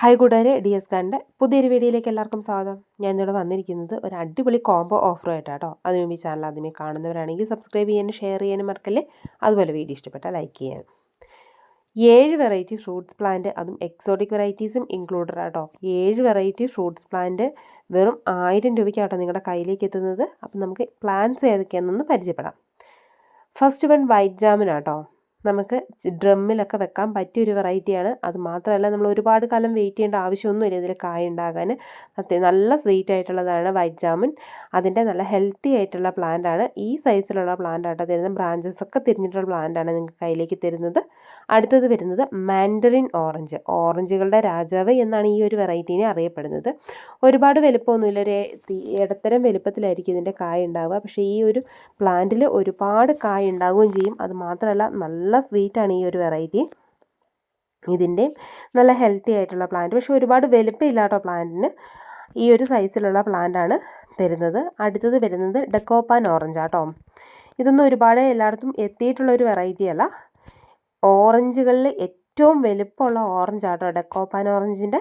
Hi കൂട്ടുകാരെ D S കാറിന്റെ പുതിയൊരു വീഡിയോയിലേക്ക് എല്ലാവർക്കും സ്വാഗതം. ഞാൻ ഇന്നിവിടെ വന്നിരിക്കുന്നത് ഒരു അടിപൊളി കോംബോ ഓഫർ കേട്ടോ അതിന് ഈ ചാനൽ ആദ്യമേ കാണുന്നവരാണെങ്കിൽ സബ്സ്ക്രൈബ് ചെയ്യാനും ഷെയർ ചെയ്യാനും മറക്കല്ലേ? അതുപോലെ വീഡിയോ ഇഷ്ടപ്പെട്ട ലൈക്ക് ചെയ്യാൻ ഏഴ് വെറൈറ്റി ഫ്രൂട്ട്സ് പ്ലാന്റ് അതും എക്സോട്ടിക് വെറൈറ്റീസും ഇൻക്ലൂഡഡ് ആട്ടോ. ഏഴ് വെറൈറ്റി ഫ്രൂട്ട്സ് പ്ലാന്റ് വെറും ആയിരം രൂപയ്ക്കാട്ടോ നിങ്ങളുടെ കയ്യിലേക്ക് എത്തുന്നത്. അപ്പം നമുക്ക് പ്ലാന്റ്സ് ഏതൊക്കെയാണെന്നൊന്ന് പരിചയപ്പെടാം. ഫസ്റ്റ് വൺ വൈറ്റ് ജാമിൻ ആട്ടോ. നമുക്ക് ഡ്രമ്മിലൊക്കെ വെക്കാൻ പറ്റിയ ഒരു വെറൈറ്റിയാണ്. അത് മാത്രമല്ല നമ്മൾ ഒരുപാട് കാലം വെയിറ്റ് ചെയ്യേണ്ട ആവശ്യമൊന്നുമില്ല ഇതിൽ കായ ഉണ്ടാകാൻ നല്ല സ്വീറ്റ് ആയിട്ടുള്ളതാണ് വൈറ്റ് ജാമുൻ അതിന്റെ നല്ല ഹെൽത്തി ആയിട്ടുള്ള പ്ലാന്റ് ആണ്. ഈ സൈസിലുള്ള പ്ലാന്റ് ആട്ടോ തരുന്നത്. ബ്രാഞ്ചസ് ഒക്കെ തിരിഞ്ഞിട്ടുള്ള പ്ലാന്റ് ആണ് നിങ്ങൾക്ക് കയ്യിലേക്ക് തരുന്നത്. അടുത്തത് വരുന്നത് മാൻഡറിൻ ഓറഞ്ച് ഓറഞ്ചുകളുടെ രാജാവ് എന്നാണ് ഈ ഒരു വെറൈറ്റീനെ അറിയപ്പെടുന്നത്. ഒരുപാട് വലുപ്പമൊന്നുമില്ല. ഒരു ഇടത്തരം വലുപ്പത്തിലായിരിക്കും ഇതിന്റെ കായ ഉണ്ടാവുക. പക്ഷേ ഈ ഒരു പ്ലാന്റിൽ ഒരുപാട് കായ ഉണ്ടാവുകയും ചെയ്യും. അത് മാത്രമല്ല നല്ല സ്വീറ്റാണ് ഈ ഒരു വെറൈറ്റി. ഇതിന്റെ നല്ല ഹെൽത്തി ആയിട്ടുള്ള പ്ലാന്റ്. പക്ഷേ ഒരുപാട് വലുപ്പമില്ലാത്ത പ്ലാന്റിന് ഈ ഒരു സൈസിലുള്ള പ്ലാന്റാണ് തരുന്നത്. അടുത്തത് വരുന്നത് ഡെക്കോപ്പാൻ ഓറഞ്ച് ആട്ടോ. ഇതൊന്നും ഒരുപാട് എല്ലായിടത്തും എത്തിയിട്ടുള്ള ഒരു വെറൈറ്റി അല്ല. ഓറഞ്ചുകളിൽ ഏറ്റവും വലുപ്പമുള്ള ഓറഞ്ച് ആട്ടോ ഡെക്കോപ്പാൻ ഓറഞ്ചിന്റെ.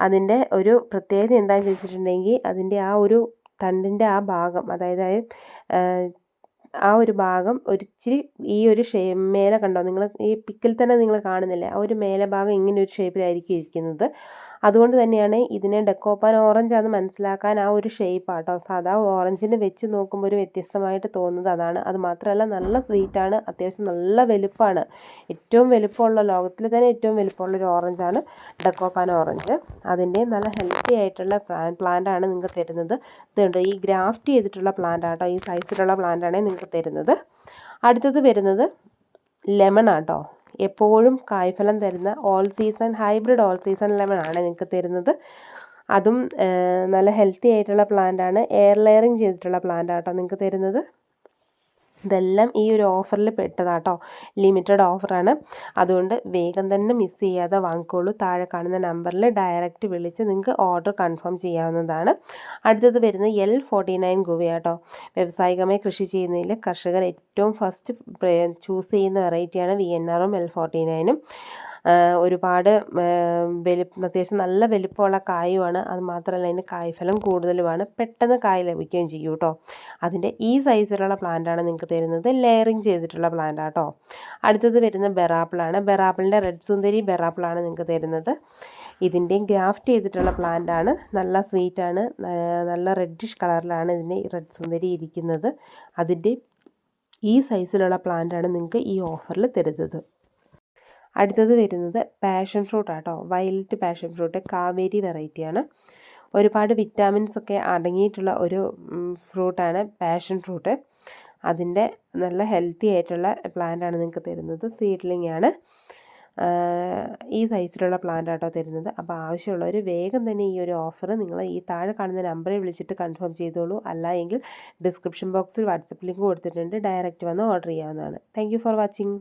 അതിന്റെ ഒരു പ്രത്യേകത എന്താണെന്ന് ചോദിച്ചിട്ടുണ്ടെങ്കിൽ അതിന്റെ ആ ഒരു തണ്ടിന്റെ ആ ഭാഗം അതായത് ആ ഒരു ഭാഗം ഒരിച്ചിരി ഈ ഒരു ഷേ മേലെ കണ്ടോ? നിങ്ങൾ ഈ പിക്കിൽ തന്നെ നിങ്ങൾ കാണുന്നില്ലേ? ആ ഒരു മേലെ ഭാഗം ഇങ്ങനെ ഒരു ഷേപ്പിലായിരിക്കും ഇരിക്കുന്നത്. അതുകൊണ്ട് തന്നെയാണ് ഇതിനെ ഡെക്കോപ്പാൻ ഓറഞ്ച് ആണെന്ന് മനസ്സിലാക്കാൻ ആ ഒരു ഷേപ്പ് ആട്ടോ സാധാ ഓറഞ്ചിനെ വെച്ച് നോക്കുമ്പോൾ ഒരു വ്യത്യസ്തമായിട്ട് തോന്നുന്നത് അതാണ്. അത് മാത്രമല്ല നല്ല സ്വീറ്റാണ് അത്യാവശ്യം നല്ല വലുപ്പമാണ് ഏറ്റവും വലുപ്പമുള്ള ലോകത്തിൽ തന്നെ ഏറ്റവും വലുപ്പമുള്ള ഒരു ഓറഞ്ചാണ് ഡെക്കോപ്പാൻ ഓറഞ്ച് അതിന്റെ നല്ല ഹെൽത്തി ആയിട്ടുള്ള പ്ലാന്റ് ആണ് നിങ്ങൾക്ക് തരുന്നത്. ഇതുണ്ട്. ഈ ഗ്രാഫ്റ്റ് ചെയ്തിട്ടുള്ള പ്ലാന്റ് ആട്ടോ ഈ സൈസിലുള്ള പ്ലാന്റ് ആണ് നിങ്ങൾക്ക് തരുന്നത്. അടുത്തത് വരുന്നത് ലെമൺ ആട്ടോ എപ്പോഴും കായ്ഫലം തരുന്ന all season hybrid all season lemon ആണ് നിങ്ങൾക്ക് തരുന്നത്. അതും നല്ല ഹെൽത്തി ആയിട്ടുള്ള പ്ലാന്റ് ആണ്. എയർ ലെയറിങ് ചെയ്തിട്ടുള്ള പ്ലാന്റ് ആട്ടോ നിങ്ങൾക്ക് തരുന്നത്. ഇതെല്ലാം ഈ ഒരു ഓഫറിൽ പെട്ടതാട്ടോ ലിമിറ്റഡ് ഓഫറാണ് അതുകൊണ്ട് വേഗം തന്നെ മിസ് ചെയ്യാതെ വാങ്ങിക്കോളൂ. താഴെ കാണുന്ന നമ്പറിൽ ഡയറക്റ്റ് വിളിച്ച് നിങ്ങൾക്ക് ഓർഡർ കൺഫേം ചെയ്യാവുന്നതാണ്. അടുത്തത് വരുന്ന എൽ ഫോർട്ടി നയൻ ഗുവയാട്ടോ വ്യാവസായികമായി കൃഷി ചെയ്യുന്നതിൽ കർഷകർ ഏറ്റവും ഫസ്റ്റ് ചൂസ് ചെയ്യുന്ന വെറൈറ്റിയാണ് വി എൻ ആറും എൽ ഫോർട്ടി നയനും ഒരുപാട് വലി അത്യാവശ്യം നല്ല വലിപ്പമുള്ള കായുമാണ്. അത് മാത്രമല്ല അതിന് കായ്ഫലം കൂടുതലുമാണ്. പെട്ടെന്ന് കായ് ലഭിക്കുകയും ചെയ്യും കേട്ടോ അതിന്റെ ഈ സൈസിലുള്ള പ്ലാന്റാണ് നിങ്ങൾക്ക് തരുന്നത്. ലെയറിങ് ചെയ്തിട്ടുള്ള പ്ലാന്റാണ് കേട്ടോ അടുത്തത് വരുന്ന ബെറാപ്പിളാണ് ബെറാപ്പിളിന്റെ റെഡ് സുന്ദരി ബെറാപ്പിളാണ് നിങ്ങൾക്ക് തരുന്നത്. ഇതിന്റെയും ഗ്രാഫ്റ്റ് ചെയ്തിട്ടുള്ള പ്ലാന്റ് ആണ്. നല്ല സ്വീറ്റാണ് നല്ല റെഡിഷ് കളറിലാണ് ഇതിന്റെ റെഡ് സുന്ദരി ഇരിക്കുന്നത്. അതിന്റെ ഈ സൈസിലുള്ള പ്ലാന്റാണ് നിങ്ങൾക്ക് ഈ ഓഫറിൽ തരുന്നത്. അടുത്തത് വരുന്നത് പാഷൻ ഫ്രൂട്ട് ആട്ടോ വയലറ്റ് പാഷൻ ഫ്രൂട്ട് കാവേരി വെറൈറ്റിയാണ്. ഒരുപാട് വിറ്റാമിൻസ് ഒക്കെ അടങ്ങിയിട്ടുള്ള ഒരു ഫ്രൂട്ടാണ് പാഷൻ ഫ്രൂട്ട്. അതിന്റെ നല്ല ഹെൽത്തി ആയിട്ടുള്ള പ്ലാന്റ് ആണ് നിങ്ങൾക്ക് തരുന്നത്. സീഡ്ലിംഗ് ആണ്. ഈ സൈസിലുള്ള പ്ലാന്റ് ആട്ടോ തരുന്നത്. അപ്പോൾ ആവശ്യമുള്ളവർ വേഗം തന്നെ ഈ ഒരു ഓഫർ നിങ്ങൾ ഈ താഴെ കാണുന്ന നമ്പറിൽ വിളിച്ചിട്ട് കൺഫേം ചെയ്തോളൂ. അല്ല എങ്കിൽ ഡിസ്ക്രിപ്ഷൻ ബോക്സിൽ വാട്സപ്പ് ലിങ്ക് കൊടുത്തിട്ടുണ്ട്. ഡയറക്റ്റ് വന്ന് ഓർഡർ ചെയ്യാവുന്നതാണ്. Thank for watching.